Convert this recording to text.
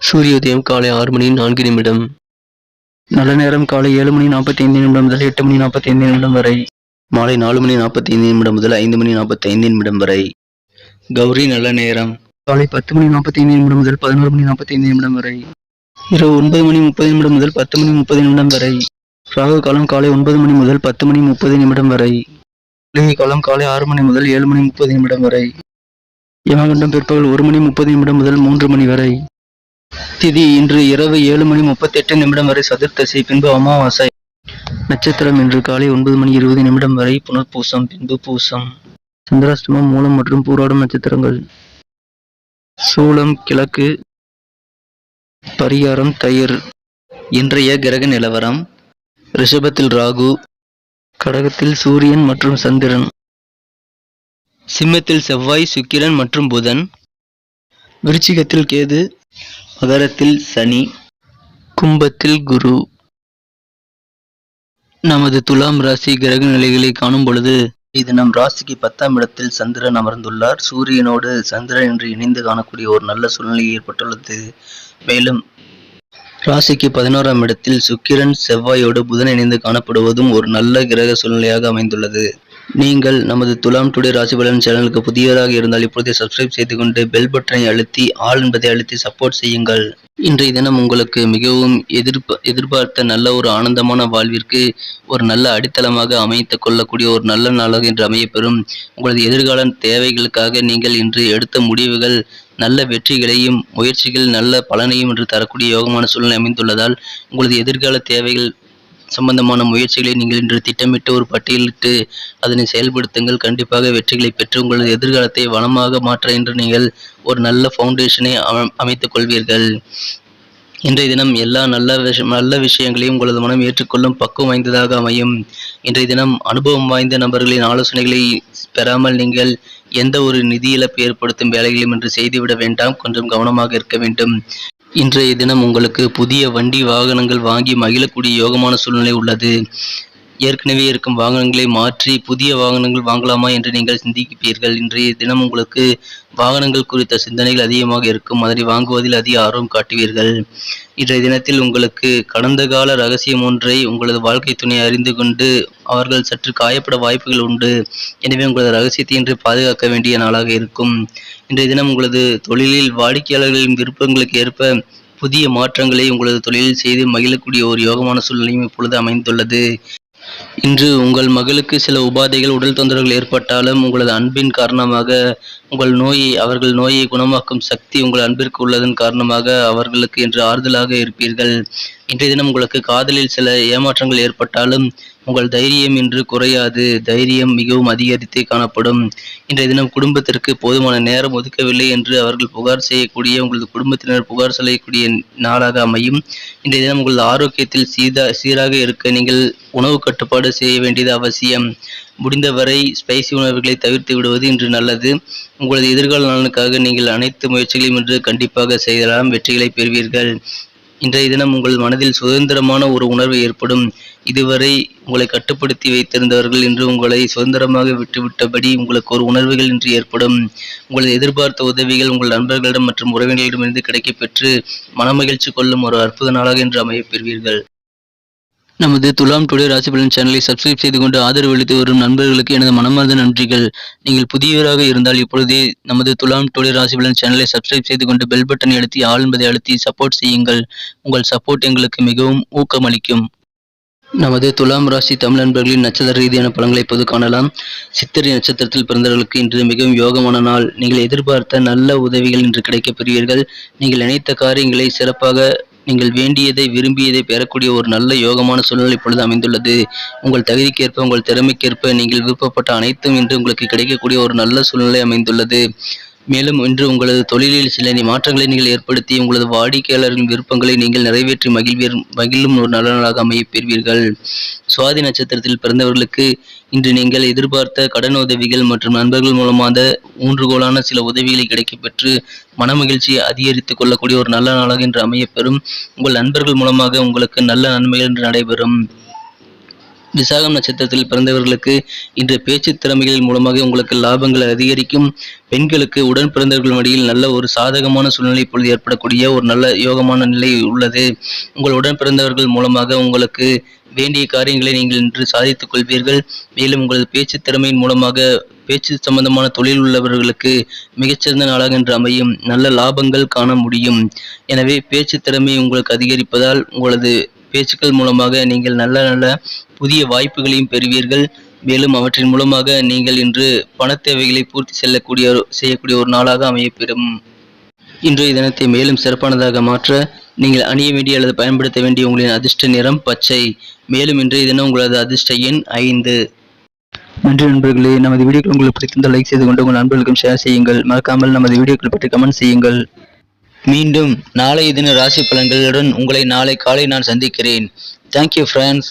சூரிய உதயம் காலை ஆறு மணி நான்கு நிமிடம். நல்ல நேரம் காலை ஏழு மணி நாற்பத்தி ஐந்து நிமிடம் முதல் எட்டு மணி நாற்பத்தி ஐந்து நிமிடம் வரை. மாலை நாலு மணி நாற்பத்தி ஐந்து நிமிடம் முதல் ஐந்து மணி நாற்பத்தி ஐந்து நிமிடம் வரை. கௌரி நல்ல நேரம். காலை பத்து மணி நாற்பத்தி ஐந்து நிமிடம் முதல் பதினோரு மணி நாற்பத்தி ஐந்து நிமிடம் வரை. இரவு ஒன்பது மணி முப்பது நிமிடம் முதல் பத்து மணி முப்பது நிமிடம் வரை. ராகு காலம் காலை ஒன்பது மணி முதல் பத்து மணி முப்பது நிமிடம் வரை. குளிகை காலம் காலை ஆறு மணி முதல் ஏழு மணி முப்பது நிமிடம் வரை. யமகண்டம் பிற்பகல் ஒரு மணி முப்பது நிமிடம் முதல் மூன்று மணி வரை. திதி இன்று இரவு ஏழு மணி முப்பத்தெட்டு நிமிடம் வரை சதுர்த்தசி பின்பு அமாவாசை. நட்சத்திரம் இன்று காலை ஒன்பது மணி இருபது நிமிடம் வரை புனர்பூசம் பின்பு பூசம். சந்திராஷ்டமம் மூலம் மற்றும் பூராடும் நட்சத்திரங்கள். சூலம் கிழக்கு பரிகாரம் தயிர். இன்றைய கிரக நிலவரம் ரிஷபத்தில் ராகு கடகத்தில் சூரியன் மற்றும் சந்திரன். சிம்மத்தில் செவ்வாய் சுக்கிரன் மற்றும் புதன். விருச்சிகத்தில் கேது மகரத்தில் சனி கும்பத்தில் குரு. நமது துலாம் ராசி கிரக நிலைகளை காணும் பொழுது இது நம் ராசிக்கு பத்தாம் இடத்தில் சந்திரன் அமர்ந்துள்ளார். சூரியனோடு சந்திரன் என்று இணைந்து காணக்கூடிய ஒரு நல்ல சூழ்நிலை ஏற்பட்டுள்ளது. மேலும் ராசிக்கு பதினோராம் இடத்தில் சுக்கிரன் செவ்வாயோடு புதன் இணைந்து காணப்படுவதும் ஒரு நல்ல கிரக சூழ்நிலையாக அமைந்துள்ளது. நீங்கள் நமது துலாம் டுடே ராசி பலன் சேனலுக்கு புதியவராக இருந்தால் இப்பொழுதே சப்ஸ்கிரைப் செய்து கொண்டு பெல் பட்டனை அழுத்தி ஆல் என்பதை அழுத்தி சப்போர்ட் செய்யுங்கள். இன்றைய தினம் உங்களுக்கு மிகவும் எதிர்ப எதிர்பார்த்த நல்ல ஒரு ஆனந்தமான வாழ்விற்கு ஒரு நல்ல அடித்தளமாக அமைத்து கொள்ளக்கூடிய ஒரு நல்ல நாளாக இன்று அமையப்பெறும். உங்களது எதிர்கால தேவைகளுக்காக நீங்கள் இன்று எடுத்த முடிவுகள் நல்ல வெற்றிகளையும் முயற்சிகள் நல்ல பலனையும் என்று தரக்கூடிய யோகமான சூழ்நிலை அமைந்துள்ளதால் உங்களது எதிர்கால தேவைகள் சம்பந்தமான முயற்சிகளை நீங்கள் இன்று திட்டமிட்டு ஒரு பட்டியலிட்டு அதனை செயல்படுத்துங்கள். கண்டிப்பாக வெற்றிகளை பெற்று உங்களது எதிர்காலத்தை வளமாக மாற்ற இன்று நீங்கள் ஒரு நல்ல ஃபவுண்டேஷனை அமைத்துக் கொள்வீர்கள். இன்றைய தினம் எல்லா நல்ல விஷயம் நல்ல விஷயங்களையும் உங்களது மனம் ஏற்றுக்கொள்ளும் பக்குவம் வாய்ந்ததாக அமையும். இன்றைய தினம் அனுபவம் வாய்ந்த நபர்களின் ஆலோசனைகளை பெறாமல் நீங்கள் எந்த ஒரு நிதி இழப்பு ஏற்படுத்தும் வேலைகளையும் இன்று செய்துவிட வேண்டாம். கொஞ்சம் கவனமாக இருக்க வேண்டும். இன்றைய தினம் உங்களுக்கு புதிய வண்டி வாகனங்கள் வாங்கி மகிழக்கூடிய யோகமான சூழ்நிலை உள்ளது. ஏற்கனவே இருக்கும் வாகனங்களை மாற்றி புதிய வாகனங்கள் வாங்கலாமா என்று நீங்கள் சிந்திப்பீர்கள். இன்றைய தினம் உங்களுக்கு வாகனங்கள் குறித்த சிந்தனைகள் அதிகமாக இருக்கும். அதனை வாங்குவதில் அதிக ஆர்வம் காட்டுவீர்கள். இன்றைய தினத்தில் உங்களுக்கு கடந்த கால ரகசியம் ஒன்றை உங்களது வாழ்க்கை துணை அறிந்து கொண்டு அவர்கள் சற்று காயப்பட வாய்ப்புகள் உண்டு. எனவே உங்களது ரகசியத்தை இன்று பாதுகாக்க வேண்டிய நாளாக இருக்கும். இன்றைய தினம் உங்களது தொழிலில் வாடிக்கையாளர்களின் விருப்பங்களுக்கு ஏற்ப புதிய மாற்றங்களை உங்களது தொழிலில் செய்து மகிழக்கூடிய ஒரு யோகமான சூழ்நிலையும் இப்பொழுது அமைந்துள்ளது. இன்று உங்கள் மகளுக்கு சில உபாதைகள் உடல் தொந்தரவுகள் ஏற்பட்டாலும் உங்களது அன்பின் காரணமாக உங்கள் நோயை அவர்கள் நோயை குணமாக்கும் சக்தி உங்கள் அன்பிற்கு உள்ளதன் காரணமாக அவர்களுக்கு இன்று ஆறுதலாக இருப்பீர்கள். இன்றைய தினம் உங்களுக்கு காதலில் சில ஏமாற்றங்கள் ஏற்பட்டாலும் உங்கள் தைரியம் இன்று குறையாது. தைரியம் மிகவும் அதிகரித்தே காணப்படும். இன்றைய தினம் குடும்பத்திற்கு போதுமான நேரம் ஒதுக்கவில்லை என்று அவர்கள் புகார் செய்யக்கூடிய உங்களது குடும்பத்தினர் புகார் செய்யக்கூடிய நாளாக அமையும். இன்றைய தினம் உங்களது ஆரோக்கியத்தில் சீதா சீராக இருக்க நீங்கள் உணவு கட்டுப்பாடு செய்ய வேண்டியது அவசியம். முடிந்தவரை ஸ்பைசி உணவுகளை தவிர்த்து விடுவது இன்று நல்லது. உங்களது எதிர்கால நலனுக்காக நீங்கள் அனைத்து முயற்சிகளையும் இன்று கண்டிப்பாக செய்யலாம் வெற்றிகளை பெறுவீர்கள். இன்றைய தினம் உங்கள் மனதில் சுதந்திரமான ஒரு உணர்வு ஏற்படும். இதுவரை உங்களை கட்டுப்படுத்தி வைத்திருந்தவர்கள் இன்று உங்களை சுதந்திரமாக விட்டுவிட்டபடி உங்களுக்கு ஒரு உணர்வுகள் இன்று ஏற்படும். உங்களது எதிர்பார்த்த உதவிகள் உங்கள் நண்பர்களிடம் மற்றும் உறவினர்களிடமிருந்து கிடைக்கப் பெற்று மனமகிழ்ச்சி கொள்ளும் ஒரு அற்புத நாளாக இன்று அமையப்பெறுவீர்கள் நமது துலாம் டுடே ராசி பலன் சேனலை சப்ஸ்கிரைப் செய்து கொண்டு ஆதரவு அளித்து வரும் நண்பர்களுக்கு எனது மனமார்ந்த நன்றிகள். நீங்கள் புதியவராக இருந்தால் இப்பொழுதே நமது துலாம் டுடே ராசி பலன் சேனலை சப்ஸ்கிரைப் செய்து கொண்டு பெல் பட்டனை அழுத்தி ஆள் என்பதை அழுத்தி சப்போர்ட் செய்யுங்கள். உங்கள் சப்போர்ட் எங்களுக்கு மிகவும் ஊக்கமளிக்கும். நமது துலாம் ராசி தமிழ் நண்பர்களின் நட்சத்திர ரீதியான பலன்களை இப்போது காணலாம். சித்திரை நட்சத்திரத்தில் பிறந்தவர்களுக்கு இன்று மிகவும் யோகமான நாள். நீங்கள் எதிர்பார்த்த நல்ல உதவிகள் இன்று கிடைக்கப் பெறுவீர்கள். நீங்கள் நினைத்த காரியங்களை சிறப்பாக நீங்கள் வேண்டியதை விரும்பியதை பெறக்கூடிய ஒரு நல்ல யோகமான சூழ்நிலை இப்பொழுது அமைந்துள்ளது. உங்கள் தகுதிக்கேற்ப உங்கள் திறமைக்கேற்ப நீங்கள் விருப்பப்பட்ட அனைத்தும் இன்று உங்களுக்கு கிடைக்கக்கூடிய ஒரு நல்ல சூழ்நிலை அமைந்துள்ளது. மேலும் இன்று உங்களது தொழிலில் சில மாற்றங்களை நீங்கள் ஏற்படுத்தி உங்களது வாடிக்கையாளரின் விருப்பங்களை நீங்கள் நிறைவேற்றி மகிழ்வீர் மகிழும் ஒரு நல்ல நாளாக அமையப் பெறுவீர்கள். சுவாதி நட்சத்திரத்தில் பிறந்தவர்களுக்கு இன்று நீங்கள் எதிர்பார்த்த கடன் உதவிகள் மற்றும் நண்பர்கள் மூலமாக ஊன்றுகோலான சில உதவிகளை கிடைக்கப்பெற்று மன மகிழ்ச்சியை அதிகரித்துக் கொள்ளக்கூடிய ஒரு நல்ல நாளாக இன்று அமையப்பெறும் உங்கள் நண்பர்கள் மூலமாக உங்களுக்கு நல்ல நன்மைகள் இன்று நடைபெறும். விசாகம் நட்சத்திரத்தில் பிறந்தவர்களுக்கு இன்று பேச்சு திறமைகள் மூலமாக உங்களுக்கு லாபங்கள் அதிகரிக்கும். பெண்களுக்கு உடன் பிறந்தவர்கள் மடியில் நல்ல ஒரு சாதகமான சூழ்நிலை இப்பொழுது ஏற்படக்கூடிய ஒரு நல்ல யோகமான நிலை உள்ளது. உங்கள் உடன் பிறந்தவர்கள் மூலமாக உங்களுக்கு வேண்டிய காரியங்களை நீங்கள் இன்று சாதித்துக் கொள்வீர்கள். மேலும் உங்களது பேச்சு திறமையின் மூலமாக பேச்சு சம்பந்தமான தொழில் உள்ளவர்களுக்கு மிகச்சிறந்த நாளாக இன்று அமையும். நல்ல லாபங்கள் காண முடியும். எனவே பேச்சு திறமை உங்களுக்கு அதிகரிப்பதால் உங்களது பேச்சுக்கள் மூலமாக நீங்கள் நல்ல நல்ல புதிய வாய்ப்புகளையும் பெறுவீர்கள். மேலும் அவற்றின் மூலமாக நீங்கள் இன்று பண தேவைகளை பூர்த்தி செல்லக்கூடிய செய்யக்கூடிய ஒரு நாளாக அமையப்பெறும். இன்றைய தினத்தை மேலும் சிறப்பானதாக மாற்ற நீங்கள் அணிய வேண்டிய அல்லது பயன்படுத்த வேண்டிய உங்களின் அதிர்ஷ்ட நிறம் பச்சை. மேலும் இன்றைய தினம் உங்களது அதிர்ஷ்ட எண் ஐந்து. நன்றி நண்பர்களே நமது வீடியோக்கள் உங்களுக்கு பிடித்திருந்தால் லைக் செய்து கொண்டு உங்கள் நண்பர்களுக்கும் ஷேர் செய்யுங்கள். மறக்காமல் நமது வீடியோக்கள் பற்றி கமெண்ட் செய்யுங்கள். மீண்டும் நாளைய தின ராசி பலன்களுடன் உங்களை நாளை காலை நான் சந்திக்கிறேன். Thank you friends